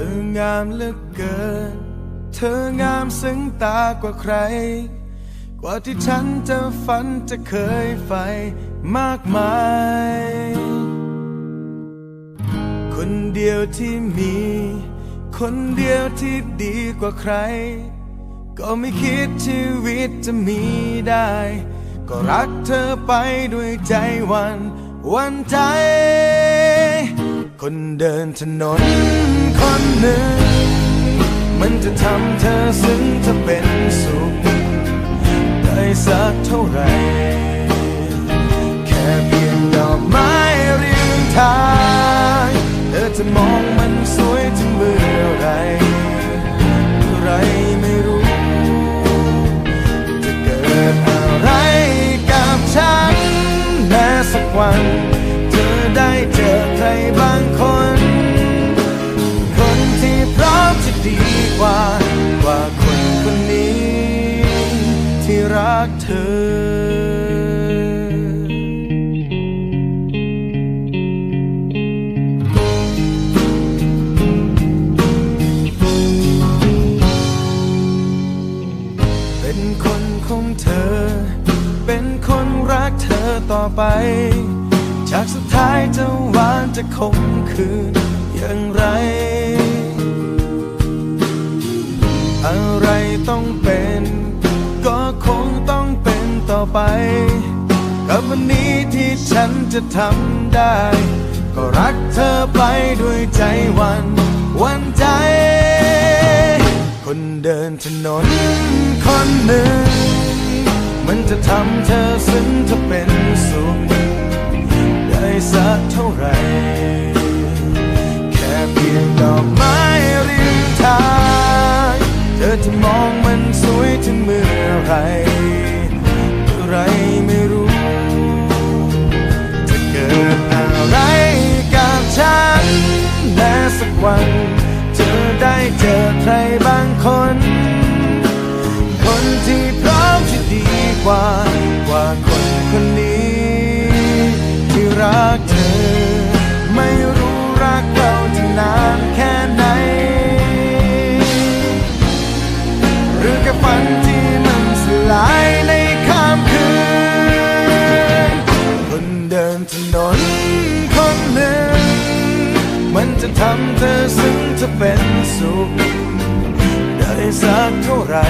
ธองามเหลือเกิน เธองามซึ้งตากว่าใคร กว่าที่ฉันจะฝันจะเคยใฝ่มากมาย คนเดียวที่มี คนเดียวที่ดีกว่าใคร ก็ไม่คิดชีวิตจะมีได้ ก็รักเธอไปด้วยใจวัน วันใจ เดินถนนคนหนึ่ง มันจะทำเธอซึ้งถ้าเป็นสุข ได้สักเท่าไหร่ แค่เพียงดอกไม้เรียงทาง เธอจะมอง ได้เจอใครบางคน คนที่พร้อมจะดีกว่า กว่าคนคนนี้ ที่รักเธอเป็นคนของเธอ เป็นคนรักเธอต่อไป จากสุดท้ายจะหวานจะคมคืนอย่างไร อะไรต้องเป็น ก็คงต้องเป็นต่อไป กับวันนี้ที่ฉันจะทำได้ ก็รักเธอไปด้วยใจวันวันใจ คนเดินถนนคนหนึ่ง มันจะทำเธอซึ้งจะเป็น ว่าคนคนนี้ ที่รักเธอ ไม่รู้รักเราจะนานแค่ไหน หรือแค่ฝันที่มันสลายในค่ำคืนคนเดินถนนคนหนึ่ง มันจะทำเธอซึ้งจะเป็นสุข ได้สักเท่าไหร่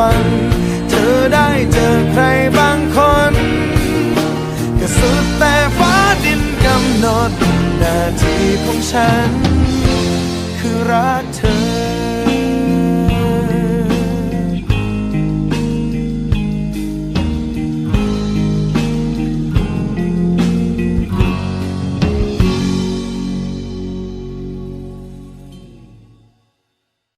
วัน เธอได้เจอใครบางคนก็สุดแต่ฟ้าดินกำหนดหน้าที่ของฉัน คือรักเธอ